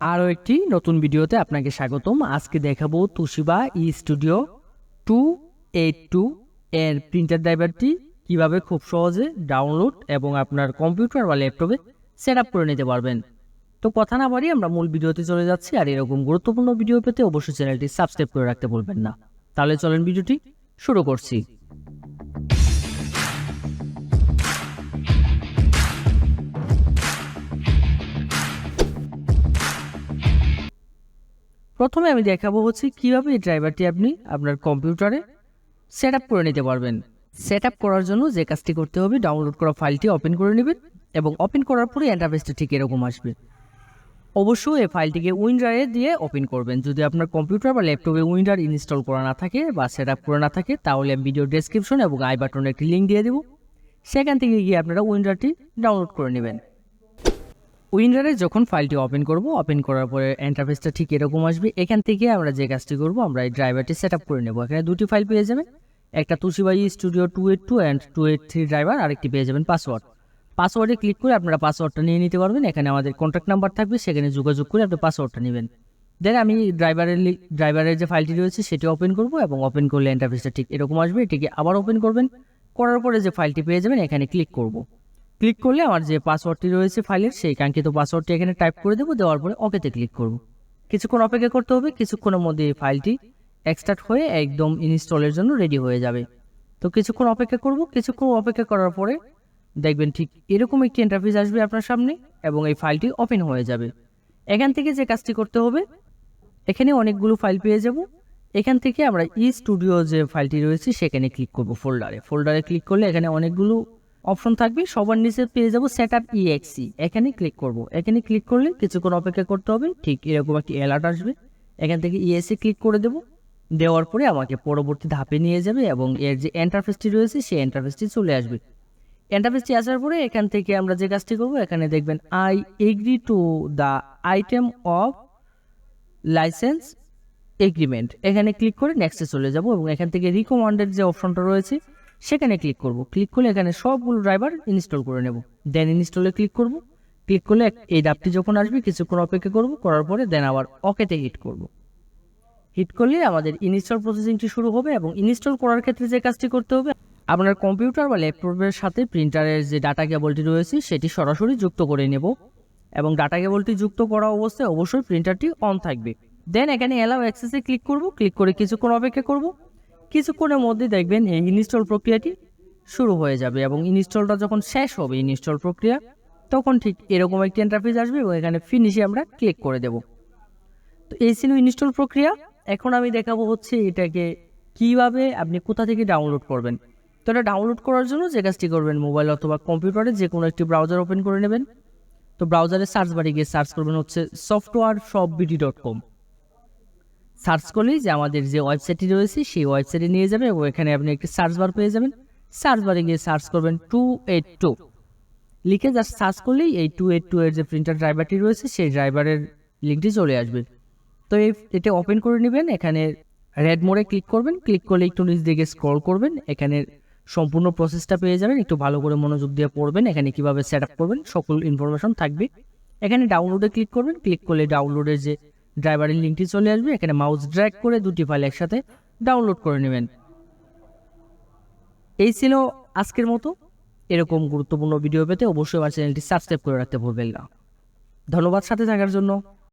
আরও একটি নতুন ভিডিওতে আপনাকে স্বাগতম। আজকে দেখাবো Toshiba e studio two eight two এর প্রিন্টার ড্রাইভারটি কীভাবে খুব সহজে ডাউনলোড এবং আপনার কম্পিউটার বা ল্যাপটপে সেট আপ করে নিতে পারবেন। তো কথা না বাড়িয়ে আমরা মূল ভিডিওতে চলে যাচ্ছি আর এরকম গুরুত্বপূর্ণ ভিডিও পেতে অবশ্যই চ্যানেলটি সাবস্ক্রাইব করে রাখতে বলবেন না। তাহলে চলেন ভিডিওটি শুরু করছি। প্রথমে আমি দেখাবো হচ্ছে কীভাবে এই ড্রাইভারটি আপনি আপনার কম্পিউটারে সেট আপ করে নিতে পারবেন। সেট আপ করার জন্য যে কাজটি করতে হবে, ডাউনলোড করা ফাইলটি ওপেন করে নেবেন এবং ওপেন করার পরে ইন্টারফেসটা ঠিক এরকম আসবে। অবশ্যই এই ফাইলটিকে উইন্ডারে দিয়ে ওপেন করবেন। যদি আপনার কম্পিউটার বা ল্যাপটপে উইন্ডার ইনস্টল করা না থাকে বা সেট আপ করা না থাকে, তাহলে আমি ভিডিও ডেসক্রিপশন এবং আই বাটনে একটি লিঙ্ক দিয়ে দেবো। সেখান থেকে গিয়ে আপনারা উইন্ডারটি ডাউনলোড করে নেবেন। উইন্ডারে যখন ফাইলটি ওপেন করব, ওপেন করার পরে ইন্টারফেসটা ঠিক এরকম আসবে। এখান থেকে আমরা যে কাজটি করব, আমরা এই ড্রাইভারটি সেট করে নেব। এখানে দুটি ফাইল পেয়ে যাবেন। একটা Toshiba e studio two eight two and two eight three driver আরেকটি পেয়ে যাবেন পাসওয়ার্ড পাসওয়ার্ডে ক্লিক করে আপনারা পাসওয়ার্ডটা নিয়ে নিতে পারবেন। এখানে আমাদের কন্ট্যাক্ট নাম্বার থাকবে, সেখানে যোগাযোগ করে আপনি পাসওয়ার্ডটা নেবেন। দেন আমি ড্রাইভারের ড্রাইভারের যে ফাইলটি রয়েছে, সেটি ওপেন করব এবং ওপেন করলে ইন্টারফেসটা ঠিক এরকম আসবে। এটিকে আবার ওপেন করবেন। করার পরে যে ফাইলটি পেয়ে যাবেন, এখানে ক্লিক করব। ক্লিক করলে আমার যে পাসওয়ার্ডটি রয়েছে ফাইলের সেই কাঙ্ক্ষিত পাসওয়ার্ডটি এখানে টাইপ করে দেবো, দেওয়ার পরে ওকেতে ক্লিক করব। কিছুক্ষণ অপেক্ষা করতে হবে, কিছুক্ষণের মধ্যে এই ফাইলটি এক্সট্রাক্ট হয়ে একদম ইনস্টলের জন্য রেডি হয়ে যাবে। তো কিছুক্ষণ অপেক্ষা করব, কিছুক্ষণ অপেক্ষা করার পরে দেখবেন ঠিক এরকম একটি ইন্টারফেস আসবে আপনার সামনে এবং এই ফাইলটি ওপেন হয়ে যাবে। এখান থেকে যে কাজটি করতে হবে, এখানে অনেকগুলো ফাইল পেয়ে যাব। এখান থেকে আমরা ই স্টুডিও যে ফাইলটি রয়েছে, সেখানে ক্লিক করব ফোল্ডারে ফোল্ডারে ক্লিক করলে এখানে অনেকগুলো অপশন থাকবে, সবার নিচে পেয়ে যাব সেট আপ ইএক্সি এখানে ক্লিক করব। এখানে ক্লিক করলে কিছুক্ষণ অপেক্ষা করতে হবে, ঠিক এরকম একটি অ্যালার্ট আসবে। এখান থেকে ইএসসি ক্লিক করে দেব। দেওয়ার পরে আমাকে পরবর্তী ধাপে নিয়ে যাবে এবং এর যে এন্টারফেসটি রয়েছে, সেই এন্টারফেসটি চলে আসবে। এন্টারফেসটি আসার পরে এখান থেকে আমরা যে কাজটি করব, এখানে দেখবেন I agree to the item of licence agreement এখানে ক্লিক করে নেক্সটে চলে যাব এবং এখান থেকে রিকমান্ডেড যে অপশনটা রয়েছে সেখানে ক্লিক করব। ক্লিক করলে এখানে সবগুলো ড্রাইভার ইনস্টল করে নেব। দেন ইনস্টলে ক্লিক করব। ক্লিক করলে এই ডাবটি যখন আসবে, কিছুক্ষণ অপেক্ষা করব, করার পরে দেন আবার ওকেতে হিট করব। হিট করলে আমাদের ইনস্টল প্রসেসিংটি শুরু হবে এবং ইনস্টল করার ক্ষেত্রে যে কাজটি করতে হবে, আপনার কম্পিউটার বা ল্যাপটপের সাথে প্রিন্টারের যে ডাটা কেবলটি রয়েছে, সেটি সরাসরি যুক্ত করে নেব। এবং ডাটা কেবলটি যুক্ত করা অবস্থায় অবশ্যই প্রিন্টারটি অন থাকবে। দেন এখানে অ্যালাউ অ্যাক্সেসে ক্লিক করব। ক্লিক করে কিছুক্ষণ অপেক্ষা করব। কিছুক্ষণের মধ্যে দেখবেন এই ইনস্টল প্রক্রিয়াটি শুরু হয়ে যাবে এবং ইনস্টলটা যখন শেষ হবে ইনস্টল প্রক্রিয়া, তখন ঠিক এরকম একটি ইন্টারফেস আসবে এবং এখানে ফিনিশে আমরা ক্লিক করে দেব। তো এই ছিল ইনস্টল প্রক্রিয়া। এখন আমি দেখাবো হচ্ছে এটাকে কীভাবে আপনি কোথা থেকে ডাউনলোড করবেন। তো এটা ডাউনলোড করার জন্য যে কাজটি করবেন মোবাইল অথবা কম্পিউটারে যে কোনো একটি ব্রাউজার ওপেন করে নেবেন। তো ব্রাউজারে সার্চ বারে গিয়ে সার্চ করবেন হচ্ছে সফটওয়্যার সব বিডি ডট কম সার্চ করলেই যে আমাদের যে ওয়েবসাইটটি রয়েছে, সেই ওয়েবসাইটে নিয়ে যাবে এবং এখানে আপনি একটি সার্চ বার পেয়ে যাবেন। সার্চ বারে গিয়ে সার্চ করবেন টু এইট টু। লিখে জাস্ট সার্চ করলেই এই টু এইট টু এর যে প্রিন্টার ড্রাইভারটি রয়েছে, সেই ড্রাইভারের লিঙ্কটি চলে আসবে। তো এই এটা ওপেন করে নেবেন, এখানে রেড মোড়ে ক্লিক করবেন। ক্লিক করলে একটু নিচ দিকে স্ক্রল করবেন, এখানে সম্পূর্ণ প্রসেসটা পেয়ে যাবেন। একটু ভালো করে মনোযোগ দিয়ে পড়বেন, এখানে কীভাবে সেট আপ করবেন, সকল ইনফরমেশন থাকবে। এখানে ডাউনলোডে ক্লিক করবেন। ক্লিক করলে ডাউনলোডের যে ড্রাইভারের লিঙ্কটি চলে আসবে, এখানে মাউস ড্র্যাগ করে দুটি ফাইল একসাথে ডাউনলোড করে নেবেন। এই ছিল আজকের মতো। এরকম গুরুত্বপূর্ণ ভিডিও পেতে অবশ্যই আমার চ্যানেলটি সাবস্ক্রাইব করে রাখতে ভুলবেন না। ধন্যবাদ সাথে থাকার জন্য।